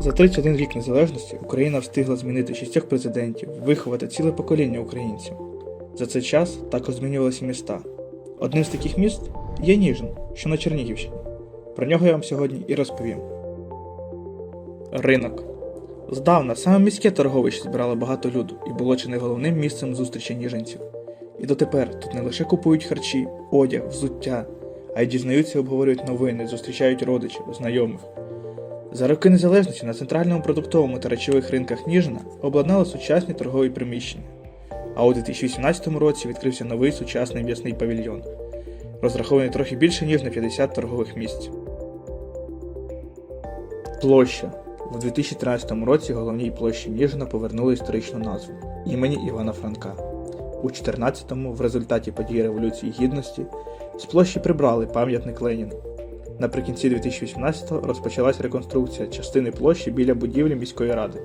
За 31 рік незалежності Україна встигла змінити шістьох президентів, виховати ціле покоління українців. За цей час також змінювалися міста. Одним з таких міст є Ніжин, що на Чернігівщині. Про нього я вам сьогодні і розповім. Ринок. Здавна саме міське торговище збирало багато люду і було чи не головним місцем зустрічі ніженців. І дотепер тут не лише купують харчі, одяг, взуття, а й дізнаються, обговорюють новини, зустрічають родичів, знайомих. За роки незалежності на центральному продуктовому та речових ринках Ніжина обладнали сучасні торгові приміщення. А у 2018 році відкрився новий сучасний м'ясний павільйон, розрахований трохи більше ніж на 50 торгових місць. Площа. У 2013 році головній площі Ніжина повернули історичну назву імені Івана Франка. У 2014-му, в результаті подій Революції Гідності, з площі прибрали пам'ятник Леніну. Наприкінці 2018-го розпочалась реконструкція частини площі біля будівлі міської ради.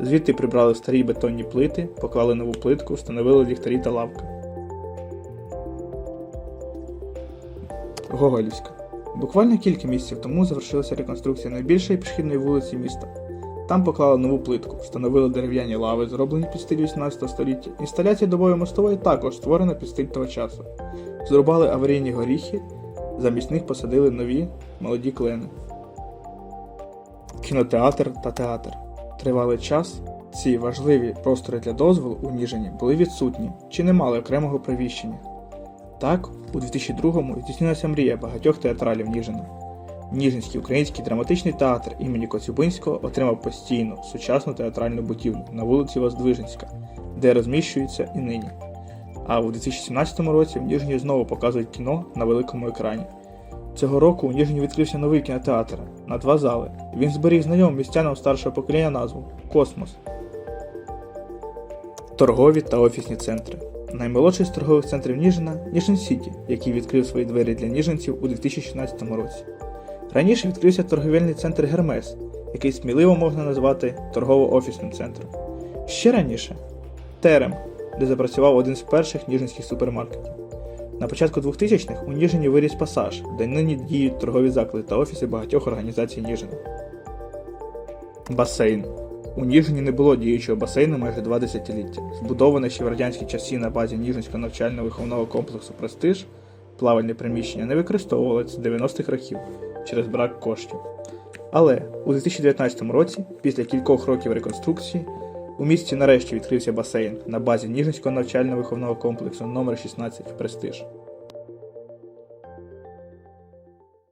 Звідти прибрали старі бетонні плити, поклали нову плитку, встановили ліхтарі та лавки. Гоголівська. Буквально кілька місяців тому завершилася реконструкція найбільшої пішохідної вулиці міста. Там поклали нову плитку, встановили дерев'яні лави, зроблені під стиль 18 століття. Інсталяція добової мостової також створена під стиль того часу. Зрубали аварійні горіхи, замість них посадили нові молоді клени. Кінотеатр та театр. Тривалий час ці важливі простори для дозволу у Ніжині були відсутні чи не мали окремого приміщення. Так, у 2002-му здійснилася мрія багатьох театралів Ніжина. Ніжинський український драматичний театр імені Коцюбинського отримав постійну сучасну театральну будівлю на вулиці Воздвиженська, де розміщується і нині. А у 2017 році в Ніжині знову показують кіно на великому екрані. Цього року у Ніжині відкрився новий кінотеатр на два зали. Він зберіг знайому містянам старшого покоління назву Космос. Торгові та офісні центри. Наймолодший з торгових центрів Ніжина Ніжин Сіті, який відкрив свої двері для ніжинців у 2016 році. Раніше відкрився торговельний центр Гермес, який сміливо можна назвати торгово-офісним центром. Ще раніше Терем, де запрацював один з перших ніжинських супермаркетів. На початку 2000-х у Ніжині виріс пасаж, де нині діють торгові заклади та офіси багатьох організацій Ніжина. Басейн. У Ніжині не було діючого басейну майже два десятиліття. Збудоване ще в радянські часи на базі Ніжинського навчально-виховного комплексу Престиж, плавальне приміщення не використовували з 90-х років через брак коштів. Але у 2019 році, після кількох років реконструкції, у місті нарешті відкрився басейн на базі Ніжинського навчально-виховного комплексу номер 16 Престиж.